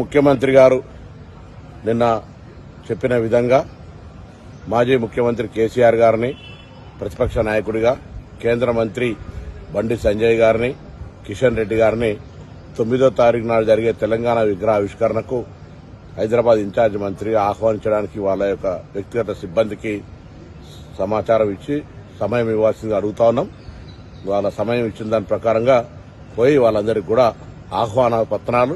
ముఖ్యమంత్రి గారు నిన్న చెప్పిన విధంగా మాజీ ముఖ్యమంత్రి కేసీఆర్ గారిని ప్రతిపక్ష నాయకుడిగా కేంద్ర మంత్రి బండి సంజయ్ గారిని కిషన్ రెడ్డి గారిని తొమ్మిదో తారీఖు నాడు జరిగే తెలంగాణ విగ్రహ ఆవిష్కరణకు హైదరాబాద్ ఇన్ఛార్జ్ మంత్రి ఆహ్వానించడానికి వాళ్ళ యొక్క వ్యక్తిగత సిబ్బందికి సమాచారం ఇచ్చి సమయం ఇవ్వాల్సిందిగా అడుగుతా ఉన్నాం. వాళ్ళ సమయం ఇచ్చిన దాని ప్రకారంగా పోయి వాళ్ళందరికీ కూడా ఆహ్వాన పత్రాలు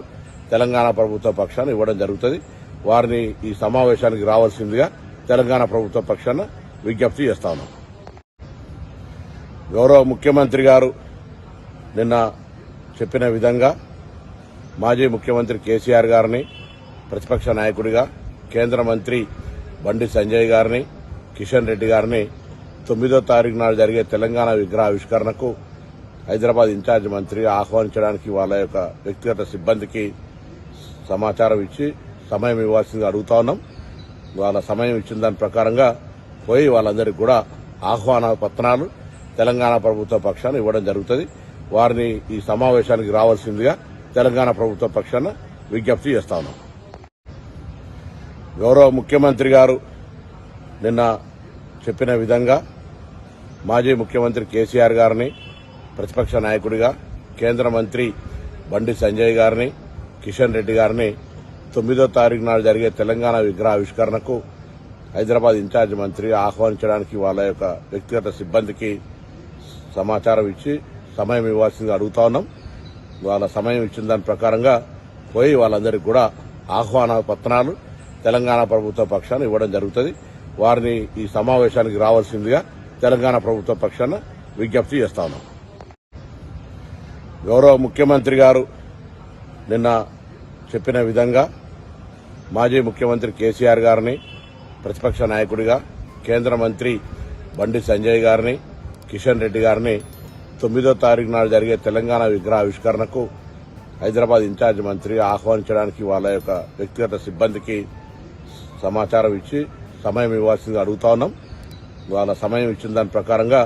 తెలంగాణ ప్రభుత్వ పక్షాన ఇవ్వడం జరుగుతుంది. వారిని ఈ సమావేశానికి రావాల్సిందిగా తెలంగాణ ప్రభుత్వ పక్షాన విజ్ఞప్తి చేస్తా ఉన్నాం. గౌరవ ముఖ్యమంత్రి గారు నిన్న చెప్పిన విధంగా మాజీ ముఖ్యమంత్రి కేసీఆర్ గారిని ప్రతిపక్ష నాయకుడిగా కేంద్ర మంత్రి బండి సంజయ్ గారిని కిషన్ రెడ్డి గారిని తొమ్మిదో తారీఖు నాడు జరిగే తెలంగాణ విగ్రహ ఆవిష్కరణకు హైదరాబాద్ ఇన్ఛార్జ్ మంత్రిగా ఆహ్వానించడానికి వాళ్ళ యొక్క వ్యక్తిగత సిబ్బందికి సమాచారం ఇచ్చి సమయం ఇవ్వాల్సిందిగా అడుగుతా ఉన్నాం. వాళ్ళ సమయం ఇచ్చిన దాని ప్రకారంగా పోయి వాళ్ళందరికీ కూడా ఆహ్వాన పత్రాలు తెలంగాణ ప్రభుత్వ పక్షాన ఇవ్వడం జరుగుతుంది. వారిని ఈ సమావేశానికి రావాల్సిందిగా తెలంగాణ ప్రభుత్వ పక్షాన విజ్ఞప్తి చేస్తా ఉన్నాం. గౌరవ ముఖ్యమంత్రి గారు నిన్న చెప్పిన విధంగా మాజీ ముఖ్యమంత్రి కేసీఆర్ గారిని ప్రతిపక్ష నాయకుడిగా కేంద్ర మంత్రి బండి సంజయ్ గారిని కిషన్ రెడ్డి గారిని తొమ్మిదో తారీఖు నాడు జరిగే తెలంగాణ విగ్రహ ఆవిష్కరణకు హైదరాబాద్ ఇన్ఛార్జ్ మంత్రి ఆహ్వానించడానికి వాళ్ళ యొక్క వ్యక్తిగత సిబ్బందికి సమాచారం ఇచ్చి సమయం ఇవ్వాల్సిందిగా అడుగుతా ఉన్నాం. వాళ్ళ సమయం ఇచ్చిన దాని ప్రకారంగా పోయి వాళ్ళందరికీ కూడా ఆహ్వాన పత్రాలు తెలంగాణ ప్రభుత్వ పక్షాన ఇవ్వడం జరుగుతుంది. వారిని ఈ సమావేశానికి రావాల్సిందిగా తెలంగాణ ప్రభుత్వ పక్షాన విజ్ఞప్తి చేస్తా ఉన్నాం. గౌరవ ముఖ్యమంత్రి గారు నిన్న చెప్పిన విధంగా మాజీ ముఖ్యమంత్రి కేసీఆర్ గారిని ప్రతిపక్ష నాయకుడిగా కేంద్ర మంత్రి బండి సంజయ్ గారిని కిషన్ రెడ్డి గారిని తొమ్మిదో తారీఖు నాడు జరిగే తెలంగాణ విగ్రహ ఆవిష్కరణకు హైదరాబాద్ ఇన్ఛార్జ్ మంత్రి ఆహ్వానించడానికి వాళ్ళ యొక్క వ్యక్తిగత సిబ్బందికి సమాచారం ఇచ్చి సమయం ఇవ్వాల్సిందిగా అడుగుతా ఉన్నాం. వాళ్ళ సమయం ఇచ్చిన దాని ప్రకారంగా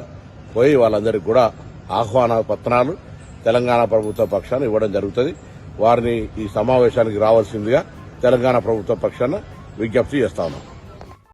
పోయి వాళ్ళందరికీ కూడా ఆహ్వాన పత్రాలు తెలంగాణ ప్రభుత్వ పక్షాన్ని ఇవ్వడం జరుగుతుంది. వారిని ఈ సమావేశానికి రావాల్సిందిగా తెలంగాణ ప్రభుత్వ పక్షాన విజ్ఞప్తి చేస్తా ఉన్నాం.